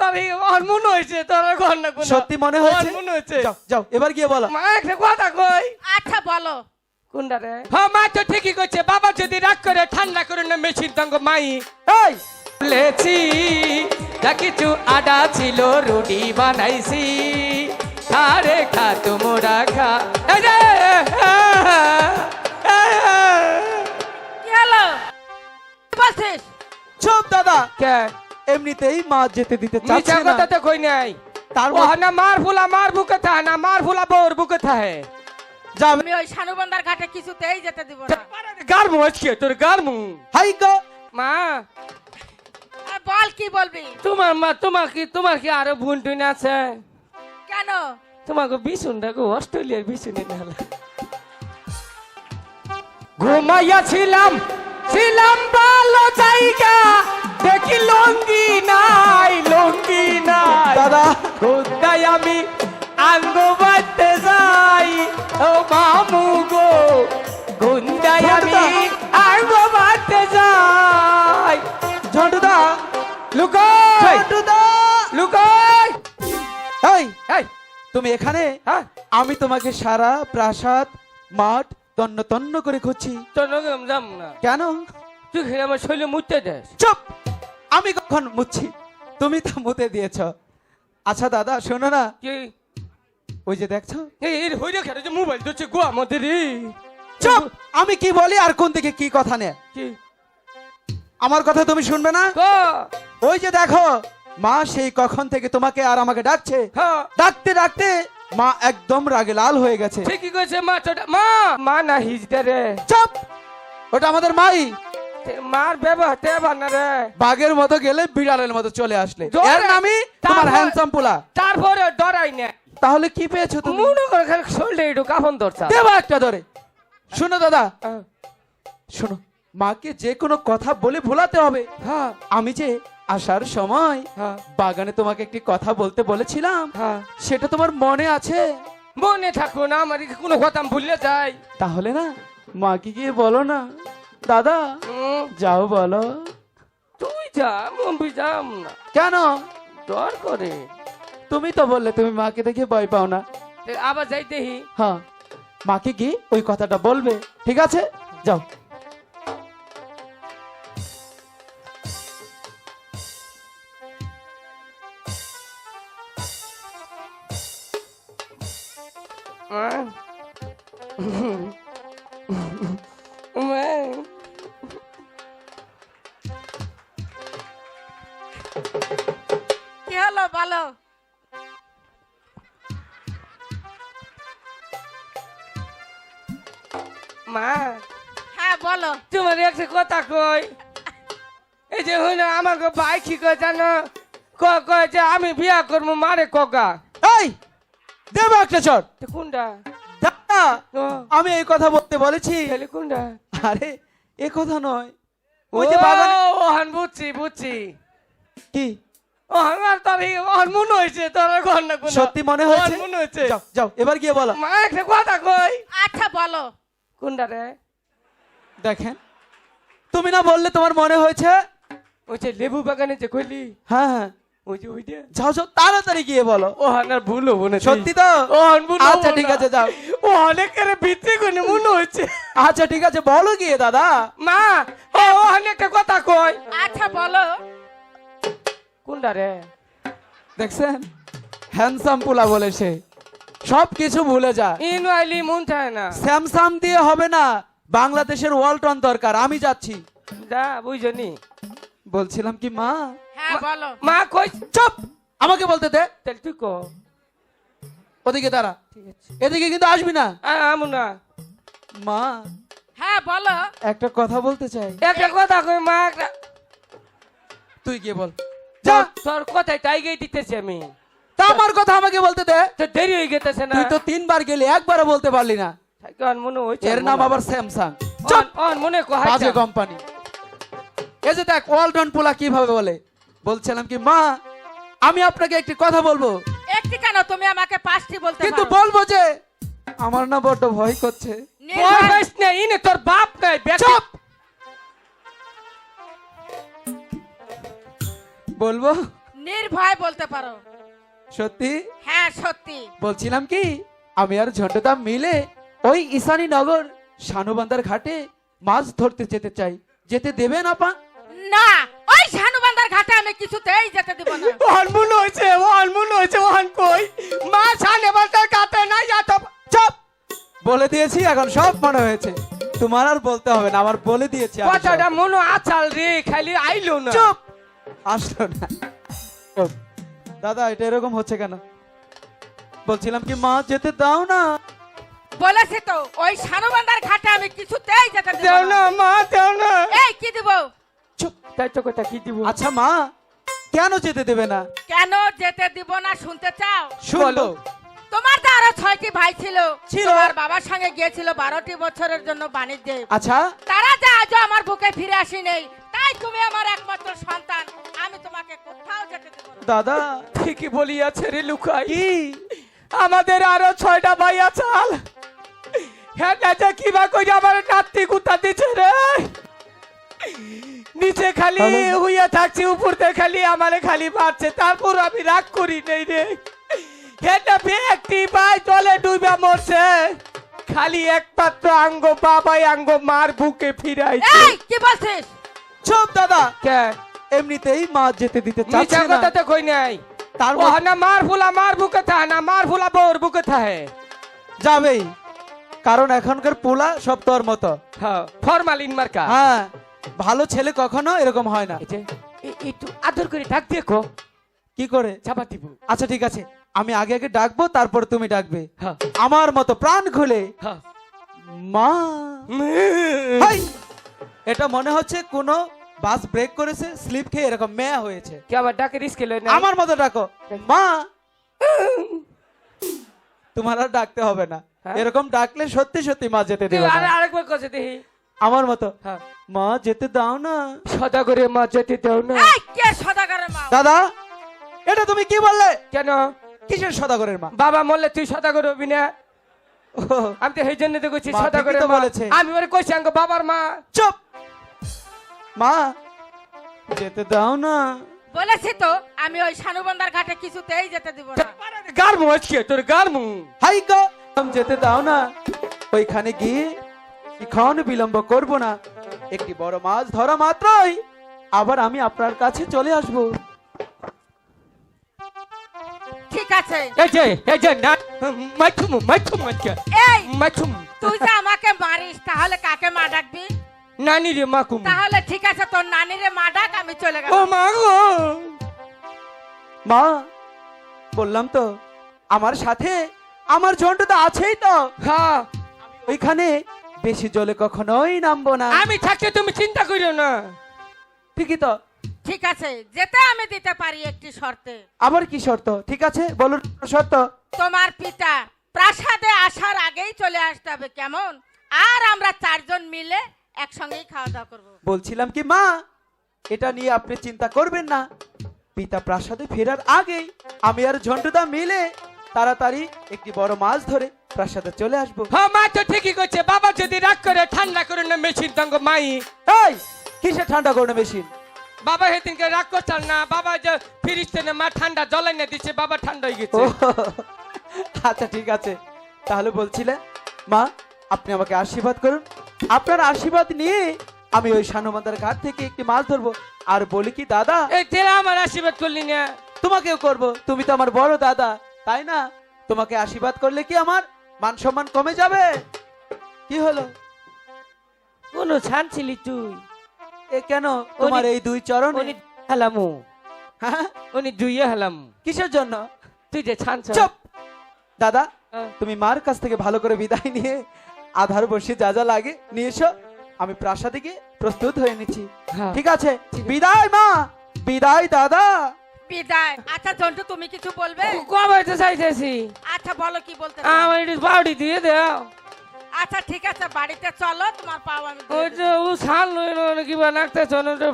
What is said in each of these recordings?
তোর এই মনে হয়েছে তোর ঘর না সত্যি মনে হয়েছে? মনে হয়েছে। যাও যাও এবার গিয়ে বলো। মা একটা কথা কই? আচ্ছা বলো। কোনটা রে? হ্যাঁ মা তো ঠিকই করছে। বাবা যদি রাগ করে ঠান্ডা করে না মেশিন তঙ্গ মাই। এই বলেছি যা কিছু আডা ছিল রুটি বানাইছি। খারে খা তোমরা খা। রে, চুপ দাদা। কে? এমনিতেই মা যেতে দিতে চাচ্ছে না। কথা তো কই নাই? তার না মার ফুলা মার বুকে থা না মার ফুলা বোর বুকে থাকে যাবে আমি ওই শানুবন্দার ঘাটে কিছুতেই যেতে দিব না। গারমু আজকে তোর গারমু হাই গো। মা। বল কি বলবি? তোমার মা তোমার কি তোমার কি আরও বোন টুন আছে? কেন? তোমাকে বিছুন দেখো অস্ট্রেলিয়ার বিছুনে নালা ঘুমাইয়া ছিলাম ছিলাম ভালো জায়গা দেখি দাদা আমি আঙ্গ বাড়তে যাই। ও মামু গো গুন্দায় আমি আঙ্গ বাড়তে যাই। ঝন্টুদা লুকাই। লুকাই। এই এই তুমি এখানে? হ্যাঁ। আমি তোমাকে সারা প্রাসাদ মাঠ তন্ন তন্ন করে খুঁজছি। তোর যাম না। কেন? তুই আমার শৈলে মুছতে দেস চুপ! আমি কখন মুচ্ছি তুমি তো মুতে দিয়েছ। আচ্ছা দাদা শোনো না। কি? ওই যে দেখছ? এই এই হইরে খেলে যে মোবাইল তো গো আমাদের চুপ! আমি কি বলি আর কোন দিকে কি কথা নে কি? আমার কথা তুমি শুনবে না? গো ওই যে দেখো মা সেই কখন থেকে তোমাকে আর আমাকে ডাকছে। হ্যাঁ ডাকতে ডাকতে মা একদম রাগে লাল হয়ে গেছে। ঠিকই কইছে মা মা মা না হিজতে রে। চুপ! ওটা আমাদের মাই। মার ব্যবহার বানা রে। বাঘের মতো গেলে বিড়ালের মতো চলে আসলে। এর নামই তোমার হ্যান্ডসাম পোলা। তারপরে ডরাই না। তাহলে কি পেয়েছ তুমি? মনে করে খালি শৈলে একটু কাফন ধরছা দেবা একটা ধরে শোনো দাদা। হ্যাঁ, শোনো মাকে যে কোনো কথা বলে ভোলাতে হবে। হ্যাঁ। আমি যে আসার সময় হ্যাঁ। বাগানে তোমাকে একটি কথা বলতে বলেছিলাম হ্যাঁ। সেটা তোমার মনে আছে? মনে থাকো না আমার কোনো কথা ভুলে যাই। তাহলে না মাকে গিয়ে বলো না। দাদা যাও বলো। তুই যা আমি যাম না। কেন? ডর করে। তুমি তো বললে তুমি মাকে দেখে ভয় পাও না। আবার যাইতেহি হ্যাঁ মাকে কি ওই কথাটা বলবে। ঠিক আছে? যাও। বলো। মা। হ্যাঁ বলো। তোমার একটা কথা কই? এই যে হইল আমাকে ভাই কি কয় জানো? ক- কয় যে আমি বিয়া করব মারে কগা এই দেবো একটা চট কোনটা? দাদা আমি এই কথা বলতে বলেছি। কোনটা? আরে এ কথা নয়। ওই যে বাগানে বুঝছি বুঝছি। কি? আমার মনে হয়েছে তোর ঘর না সত্যি মনে হয়েছে? মনে হয়েছে। যাও যাও এবার গিয়ে বলো। মা একটা কথা কই? আচ্ছা বলো। কোনটা রে? দেখেন তুমি না বললে তোমার মনে হয়েছে? ওই যে লেবু বাগানে যে কইলি? হ্যাঁ হ্যাঁ। ওই যে ওইটা যাও যাও তাড়াতাড়ি গিয়ে বলো। ও হানার ভুল হব না সত্যি তো? ও ভুল আচ্ছা ঠিক আছে যাও। ও অনেকের ভিত্তি কোনে মনে হয়েছে। আচ্ছা ঠিক আছে বলো গিয়ে দাদা। মা ও ও হান কথা কই? আচ্ছা বলো। কোনটা রে দেখছেন? হ্যান্ডসাম পোলা বলে সে। সব কিছু ভুলে যা ইনু আইলি মন চায় না। স্যামসাম দিয়ে হবে না। বাংলাদেশের ওয়ালটন দরকার। আমি যাচ্ছি। যা বুঝনি। বলছিলাম কি মা? হ্যাঁ বলো। মা কই? চুপ! আমাকে বলতে দে। তাহলে তুই কো। ওদিকে দাঁড়া। ঠিক আছে। এদিকে কিন্তু আসবি না। আমু না। মা। হ্যাঁ বলো। একটা কথা বলতে চাই। একটা কথা কই মা একটা তুই গিয়ে বল। তোর কথাই দিতেছি আমি। তা আমার কথা আমাকে বলতে দে। তো দেরি হয়ে গেতেছে না। তুই তো তিনবার গেলি একবারও বলতে পারলি না। মনে হচ্ছে এর নাম আবার স্যামসাং মনে বাজে কোম্পানি এই যে দেখ ওয়ালটন পোলা কীভাবে বলে? বলছিলাম কি মা আমি আপনাকে একটি কথা বলব। একটি কেন? তুমি আমাকে পাঁচটি বলতে কিন্তু বলব যে আমার না বড্ড ভয় করছে। ইনে তোর বলব? নির্ভয় বলতে পারো। সত্যি? হ্যাঁ সত্যি। বলছিলাম কি আমি আর ঝন্টুদা মিলে ওই ঈশানী নগর শানুবান্দার ঘাটে মাছ ধরতে যেতে চাই। যেতে দেবেন আপা না ওই শানুবান্দার ঘাটে আমি কিছুতেই যেতে দিব না। অনমুন হয়েছে অনমুন হয়েছে ওহান কই? মা সানে বাজার কাটে না এত চপ। বলে দিয়েছি এখন সব মনে হয়েছে। তোমার আর বলতে হবে না আমার বলে দিয়েছি। কথাটা মনো আচাল রে খালি আইলো না। চুপ। আসলো না। দাদা এটা এরকম হচ্ছে কেন? বলছিলাম কি মা যেতে দাও না। বলেছে তো ওই শানুবান্দার ঘাটে আমি কিছুতেই যেতে দিব দেও না। না মা দেও না। এই কি দিব? চুপ তাই তো কথা কি দিব? আচ্ছা মা কেন যেতে দেবে না? কেন যেতে দিব না শুনতে চাও? শুনলো তোমার তো আরও ছয়টি ভাই ছিল। ছিল। তোমার বাবার সঙ্গে গিয়েছিল বারোটি বছরের জন্য বাণিজ্যে। আচ্ছা। তারা যে আজও আমার বুকে ফিরে আসি নেই তাই তুমি আমার একমাত্র সন্তান। আমি তোমাকে কোথাও যেতে দেব না। দাদা ঠিকই বলিয়াছে রে লুকাই। আমাদের আরও ছয়টা ভাই আছাল হ্যাঁ না কিবা কই আমার নাতি কুতা দিছে রে। নিচে খালি হইয়া থাকছে উপরতে খালি আমারে খালি মারছে তারপর আমি রাগ করি নেই রে। হেটা একটি ভাই জলে ডুবে মরছে। খালি একমাত্র আঙ্গ বাবাই আঙ্গ মার বুকে ফিরাইছে। এই কি বলছিস? চুপ দাদা। কে? এমনিতেই মা যেতে দিতে চাচ্ছে না। কথা তো কই নাই? তার ও মধ্যে না মার ফুলা মার বুকে থা না মার ফুলা বোর বুকে থাকে যাবেই। কারণ এখনকার পোলা সব তোর মতো। হ্যাঁ ফরমালিন মার্কা। হ্যাঁ ভালো ছেলে কখনো এরকম হয় না। একটু আদর করে ডাক দেখো কি। করে? চাপা দিব। আচ্ছা ঠিক আছে। আমি আগে আগে ডাকবো তারপর তুমি ডাকবে। হ্যাঁ। আমার মতো প্রাণ খুলে। হ্যাঁ। মা! এটা মনে হচ্ছে কোনো বাস ব্রেক করেছে স্লিপ খেয়ে এরকম মেয়া হয়েছে। কে আবার ডাকে রিস্ক না আমার মতো ডাকো। মা! তোমার আর ডাকতে হবে না। হ্যাঁ? এরকম ডাকলে সত্যি সত্যি মা যেতে দেবে আরে আরেকবার কাছে দেখি আমার মতো। হ্যাঁ। মা যেতে দাও না। সদা করে মা যেতে দাও না। এই কে সদাগরের মা? দাদা এটা তুমি কি বললে? কেন? কিসের সদাগরের মা? বাবা মরলে তুই সদা করে হবি না? ও, আমি তো সেই জন্য তো কইছি সদা করে মা। বলেছে। আমি ওরে কইছি আঙ্গ বাবার মা। চুপ! মা যেতে দাও না। বলেছি তো আমি ওই শানুবান্দার ঘাটে কিছুতেই যেতে দিব না। গারমু আজকে তোর গারমু হাই গো যেতে দাও না। ওইখানে গিয়ে এখন বিলম্ব করব না। একটি বড় মাছ ধরা মাত্রই। আবার আমি আপনার কাছে চলে আসব। ঠিক আছে। এই যে এই যে না মাইথুম মাইথুম আজকে। এই মাইথুম। তুই যে আমাকে মারিস তাহলে কাকে মা ডাকবি? নানি রে মাকুম তাহলে ঠিক আছে তোর নানিরে মা ডাক আমি চলে গেলাম। ও মা গো। মা বললাম তো আমার সাথে আমার ঝন্টু তো আছেই তো। হ্যাঁ। ওইখানে বেশি জলে কখনোই নামবো না। আমি থাকতে তুমি চিন্তা করিও না। ঠিকই তো। ঠিক আছে যেতে আমি দিতে পারি একটি শর্তে। আবার কি শর্ত? ঠিক আছে বলুন শর্ত। তোমার পিতা প্রাসাদে আসার আগেই চলে আসতে হবে কেমন? আর আমরা চারজন মিলে একসঙ্গেই খাওয়া দাওয়া করব। বলছিলাম কি মা এটা নিয়ে আপনি চিন্তা করবেন না। পিতা প্রাসাদে ফেরার আগেই আমি আর ঝন্টুদা মিলে তাড়াতাড়ি একটি বড় মাছ ধরে প্রাসাদে চলে আসব। হ্যাঁ মা তো ঠিকই করছে। বাবা যদি রাগ করে ঠান্ডা করে না মেশিন তঙ্গ মাই। এই কিসে ঠান্ডা করবে মেশিন? বাবা সেদিনকে রাগ করছাল না। বাবা যে ফিরিস্তে না মা ঠান্ডা জলাই না দিচ্ছে বাবা ঠান্ডা হয়ে গেছে। আচ্ছা ঠিক আছে। তাহলে বলছিলে মা আপনি আমাকে আশীর্বাদ করুন আপনার আশীর্বাদ নিয়ে আমি ওই শানুমাদার ঘাট থেকে একটি মাছ ধরবো। আর বলি কি দাদা আমার আশীর্বাদ করলি না। তোমাকেও করব। তুমি তো আমার বড় দাদা তাই না? তোমাকে আশীর্বাদ করলে কি আমার মান সম্মান কমে যাবে? কি হলো? কোন ছান ছিলি তুই। এ কেন? তোমার এই দুই চরণ উনি হেলামু। হ্যাঁ? উনি জুইয়ে হেলাম। কিসের জন্য? তুই যে ছান চুপ! দাদা হ্যাঁ। তুমি মার কাছ থেকে ভালো করে বিদায় নিয়ে আধার বসে যা যা লাগে নিয়ে এসো। আমি প্রাসাদে গিয়ে প্রস্তুত হয়ে নিচ্ছি। হ্যাঁ। ঠিক আছে? বিদায় মা! বিদায় দাদা! বিদায়। আচ্ছা জন্টু তুমি কিছু বলবে? চাইতেছি? আচ্ছা বলো কি বলতে চাও? আমার একটু বাউডি দিয়ে দাও। আচ্ছা ঠিক আছে বাড়িতে চলো তোমার পাও আমি ওই। যে ও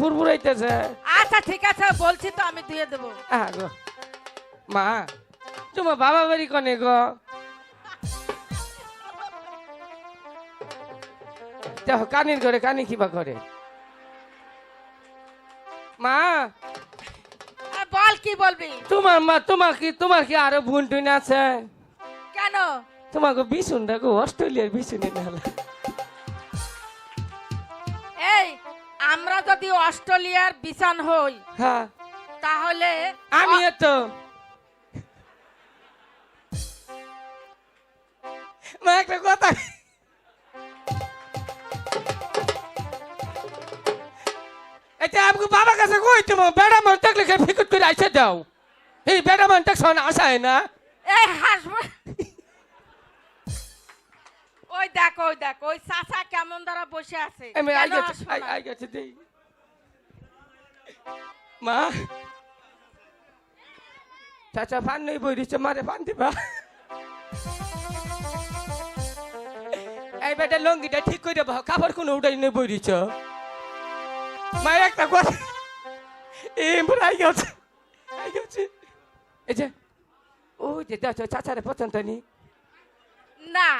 ফুরফুরাইতেছে। আচ্ছা ঠিক আছে বলছি তো আমি দিয়ে দেবো। আহ গো। মা তোমার বাবা বাড়ি কনে গো? দেখো কানির করে কানি কিবা করে মা। বল কি বলবি? তোমার মা তোমার কি তোমার কি আরও বোন টুন আছে? কেন? তোমাকে বিছুন দেখো অস্ট্রেলিয়ার বিছুনে নাহলে এই আমরা যদি অস্ট্রেলিয়ার বিছান হই হ্যাঁ। তাহলে আমি তো কই তুমি বেড়া মন থাকলে ফিকুট করে আইসে দাও। এই বেড়া মন থাক শোন আসায় না। এই হাসব। ওই দেখ ওই দেখ ওই চাচা কেমন দ্বারা বসে আছে। আমি আই গেছে আই? আই গেছে দেই। মা চাচা ফান নেই বই দিচ্ছে মারে ফান দিবা। এই বেটা লঙ্গিটা ঠিক করে দেবো কাপড় কোনো উঠাই নেই বই দিচ্ছ মা একটা কথা এই আই গেছে। আই গেছে। এই যে ও যে দেখো চাচারে পছন্দ নি না।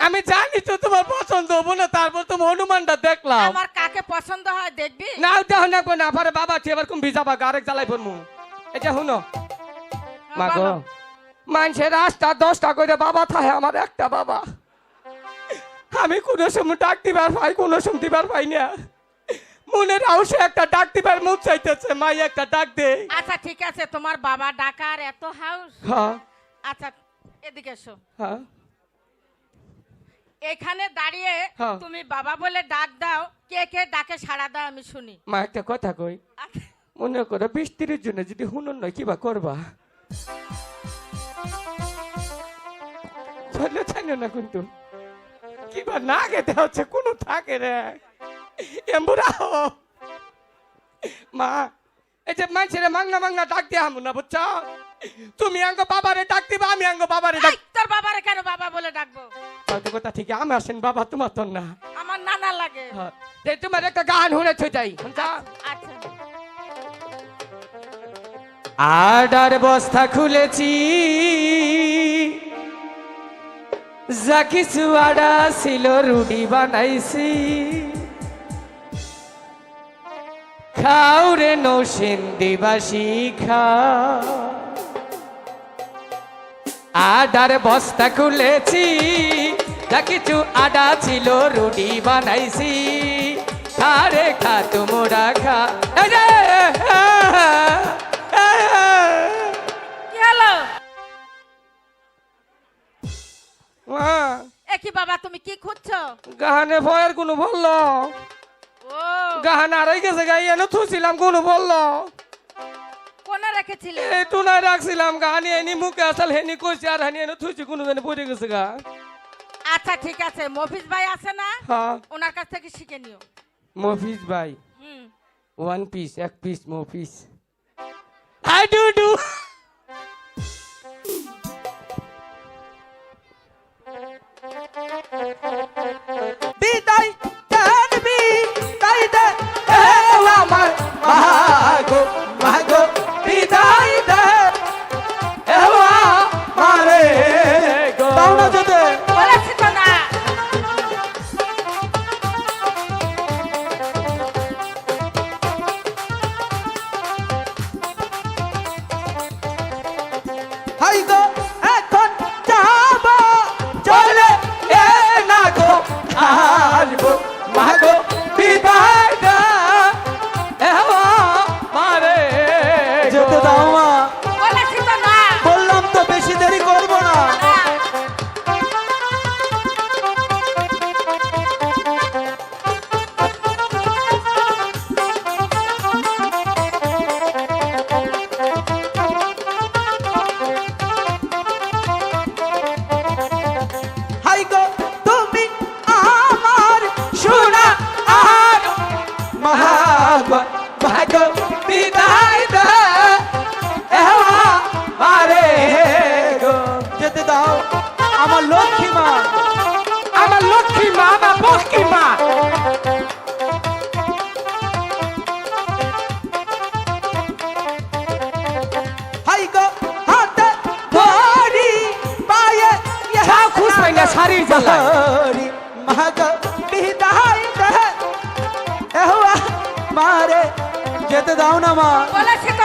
আমি জানি তো তোমার পছন্দ হব না তারপর তোমার অনুমানটা দেখলাম। আমার কাকে পছন্দ হয় দেখবি? না দেখো না না পারে বাবা তুই এবার কোন ভিজা বা গারেক জ্বালাই ফেলমু। এটা শুনো। মা গো। মানুষের রাস্তা দশটা করে বাবা থাকে আমার একটা বাবা। আমি কোনো সময় ডাক দিবার পাই কোনো সময় দিবার পাই না। মনের আউসে একটা ডাক দিবার মুখ চাইতেছে মাই একটা ডাক দে। আচ্ছা ঠিক আছে তোমার বাবা ডাকার এত হাউস? হ্যাঁ। আচ্ছা এদিকে এসো। হ্যাঁ। এখানে দাঁড়িয়ে হ্যাঁ। তুমি বাবা বলে ডাক দাও কে কে ডাকে সাড়া দাও আমি শুনি। মা একটা কথা কই। আচ্ছা, মনে করো বিশ তিরিশ জন্য যদি হুনুন নয় কিবা করবা? চলো জানো না কিন্তু। কিবা না খেতে হচ্ছে কোনো থাকে রে। এম্বুরা মা এই যে মানুষের মাংনা মাংনা ডাক দিয়ে আমু না বুঝছ তুমি আঙ্গ বাবারে ডাক দিবা আমি আঙ্গ বাবারে ডাক তোর বাবারে কেন বাবা বলে ডাকবো হয়তো কথা ঠিক আমি আসেন বাবা তোমার তো না আমার নানা লাগে। যে তোমার একটা গান শুনে থই যাই আচ্ছা আডার বস্তা খুলেছি। যা কিছু আডা ছিল রুটি বানাইছি। খাও রে নৌসেন দিবাসী খা আডার বস্তা খুলেছি যা কিছু আডা ছিল রুটি বানাইছি। আরে খা তোমরা খা। কি বাবা তুমি কি খুঁজছো? গাহানে ভয়ের কোনো বলল গাহান আড়াই গেছে গাই এনে থুছিলাম কোনো বলল? কোনে রেখেছিলে? এই টুনায় রাখছিলাম গাহানি এনি মুখে আসল হেনি কইছি আর হানি এনে থুইছি কোনো জানি পড়ে গেছে গা। আচ্ছা ঠিক আছে মফিজ ভাই আছে না? হ্যাঁ। ওনার কাছ থেকে শিখে নিও। মফিজ ভাই। হুম। ওয়ান পিস এক piece মফিস I do do they